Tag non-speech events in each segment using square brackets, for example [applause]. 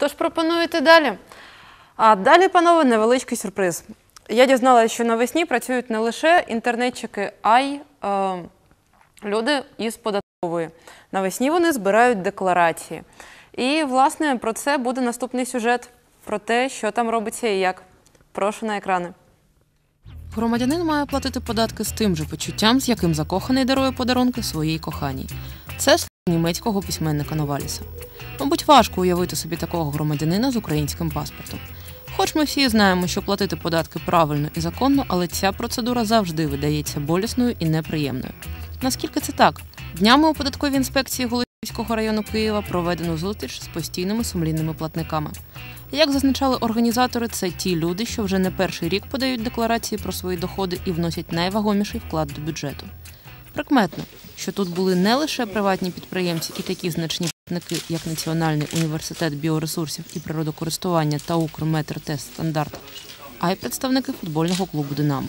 Тож пропонуєте далі. А далі, панове, невеличкий сюрприз. Я дізналася, що навесні працюють не лише інтернетчики, а й е, люди із податкової. Навесні вони збирають декларації. І, власне, про це буде наступний сюжет про те, що там робиться і як. Прошу на екрани. Громадянин має платити податки з тим же почуттям, з яким закоханий дарує подарунки своїй коханій. Це німецького письменника Новаліса. Мабуть, важко уявити собі такого громадянина з українським паспортом. Хоч ми всі знаємо, що платити податки правильно і законно, але ця процедура завжди видається болісною і неприємною. Наскільки це так? Днями у податковій інспекції Голосівського району Києва проведено зустріч з постійними сумлінними платниками. Як зазначали організатори, це ті люди, що вже не перший рік подають декларації про свої доходи і вносять найвагоміший вклад до бюджету. Прикметно, що тут були не лише приватні підприємці і такі значні платники, як Національний університет біоресурсів і природокористування та Укрметртест стандарт, а й представники футбольного клубу Динамо.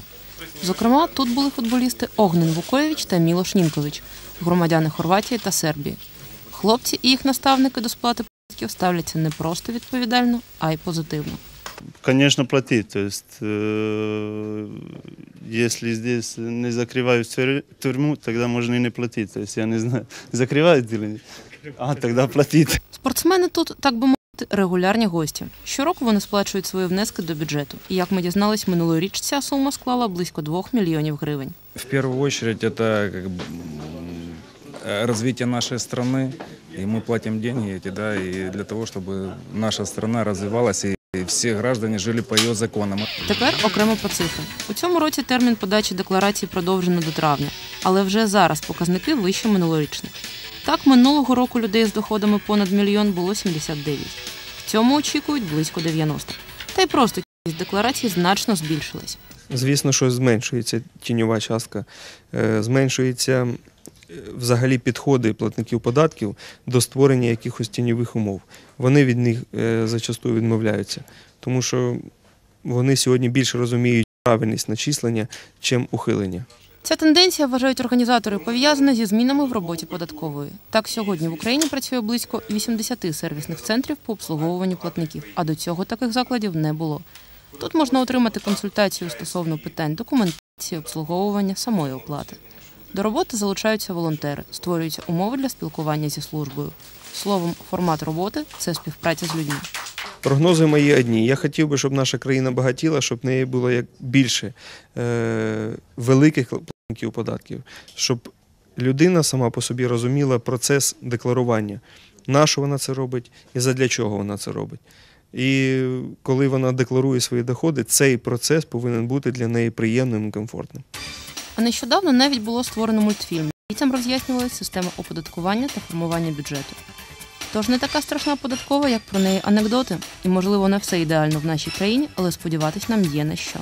Зокрема, тут були футболісти Огнен Вукоєвич та Мілош Нінкович, громадяни Хорватії та Сербії. Хлопці і їх наставники до сплати податків ставляться не просто відповідально, а й позитивно. Конечно, платить. То есть, э, если здесь не закрывают тюр- тюрьму, тогда можно и не платить. То есть, я не знаю, [laughs] закрывают или нет. А, тогда платить. Спортсмени тут, так би мовити, регулярні гості. Щороку вони сплачують свої внески до бюджету. І як ми дізнались, минулої річ ця сума склала близько 2 мільйонів гривень. В первую очередь это как бы, м, развитие нашей страны, и мы платим деньги эти, да, и для того, чтобы наша страна развивалась и все граждане жили по ее законам. Тепер окремо про цифри. У цьому році термін подачі декларацій продовжено до травня, але вже зараз показники вище минулорічних. Так, минулого року людей з доходами понад мільйон було 79. В цьому очікують близько 90. Та й просто кількість декларацій значно збільшилась. Звісно, що зменшується тіньова частка, е, зменшуються е, взагалі підходи платників податків до створення якихось тіньових умов. Вони від них е, зачасту відмовляються, тому що вони сьогодні більше розуміють правильність начислення, чим ухилення. Ця тенденція, вважають організатори, пов'язана зі змінами в роботі податкової. Так, сьогодні в Україні працює близько 80 сервісних центрів по обслуговуванню платників, а до цього таких закладів не було. Тут можна отримати консультацію стосовно питань документації, обслуговування, самої оплати. До роботи залучаються волонтери, створюються умови для спілкування зі службою. Словом, формат роботи це співпраця з людьми. Прогнози мої одні. Я хотів би, щоб наша країна багатіла, щоб в неї було як більше е, великих платників податків, щоб людина сама по собі розуміла процес декларування, на що вона це робить і задля чого вона це робить. І коли вона декларує свої доходи, цей процес повинен бути для неї приємним і комфортним. А нещодавно навіть було створено мультфільм. Дітям роз'яснювалася система оподаткування та формування бюджету. Тож не така страшна податкова, як про неї анекдоти, і можливо не все ідеально в нашій країні, але сподіватись нам є на що.